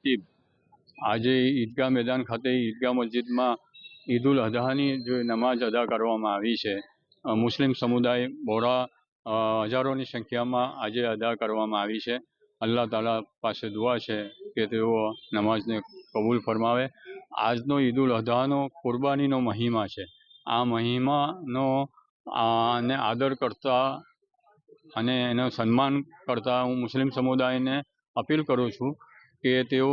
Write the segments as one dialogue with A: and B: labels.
A: તરતીબ આજે ઈદગાહ મેદાન ખાતે ઈદગાહ મસ્જિદમાં ઈદ ઉલ અઝહાની જે નમાઝ અદા કરવામાં આવી છે. મુસ્લિમ સમુદાય બોરા હજારોની સંખ્યામાં આજે અદા કરવામાં આવી છે. અલ્લાહ તાલા પાસે દુઆ છે કે તેઓ નમાઝને કબૂલ ફરમાવે. આજનો ઈદ ઉલ અઝહાનો કુરબાનીનો મહિમા છે. આ મહિમાનો આને આદર કરતા અને એનો સન્માન કરતા હું મુસ્લિમ સમુદાયને અપીલ કરું છું કે તેઓ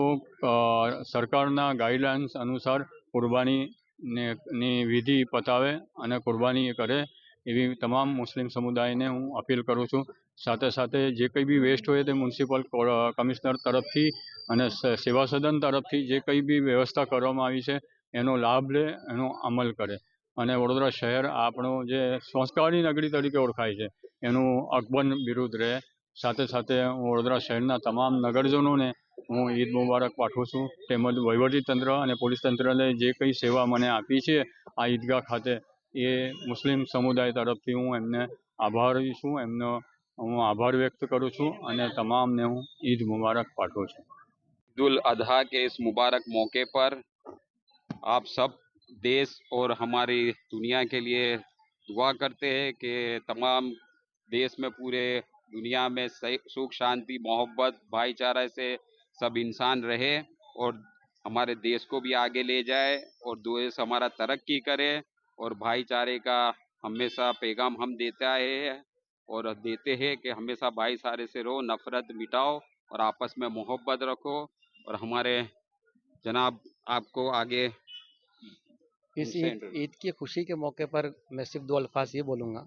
A: સરકારના ગાઈડલાઇન્સ અનુસાર કુરબાની ની વિધિ પતાવે અને કુરબાની કરે એવી તમામ મુસ્લિમ સમુદાયને હું અપીલ કરું છું. સાથે સાથે જે કંઈ બી વેસ્ટ હોય તે મ્યુનિસિપલ કમિશનર તરફથી અને સેવા સદન તરફથી જે કંઈ બી વ્યવસ્થા કરવામાં આવી છે, એનો લાભ લે, એનો અમલ કરે. અને વડોદરા શહેર આપણું જે સંસ્કારની નગરી તરીકે ઓળખાય છે, એનું અકબંધ વિરુદ્ધ રહે. સાથે સાથે હું વડોદરા શહેરના તમામ નગરજનોને હું ઈદ મુબારક પાઠવું છું તેમજ વહીવટીતંત્ર અને પોલીસ તંત્રને જે કંઈ સેવા મને આપી છે આ ઈદગાહ ખાતે એ મુસ્લિમ સમુદાય તરફથી હું એમને આભારી છું એમનો હું આભાર વ્યક્ત કરું છું અને તમામને હું ઈદ મુબારક પાઠવું છું
B: ईद उल अजहा के इस मुबारक मौके पर आप सब देश और हमारी दुनिया के लिए दुआ करते हैं कि तमाम देश में पूरे दुनिया में सही- सुख शांति मोहब्बत भाईचारा से सब इंसान रहे और हमारे देश को भी आगे ले जाए और देश हमारा तरक्की करे और भाईचारे का हमेशा पैगाम हम देते आए हैं और देते हैं कि हमेशा भाईचारे से रहो नफरत मिटाओ और आपस में मोहब्बत रखो और हमारे जनाब आपको आगे
C: इस ईद ईद की खुशी के मौके पर मैं सिर्फ़ दो अल्फाज ये बोलूँगा।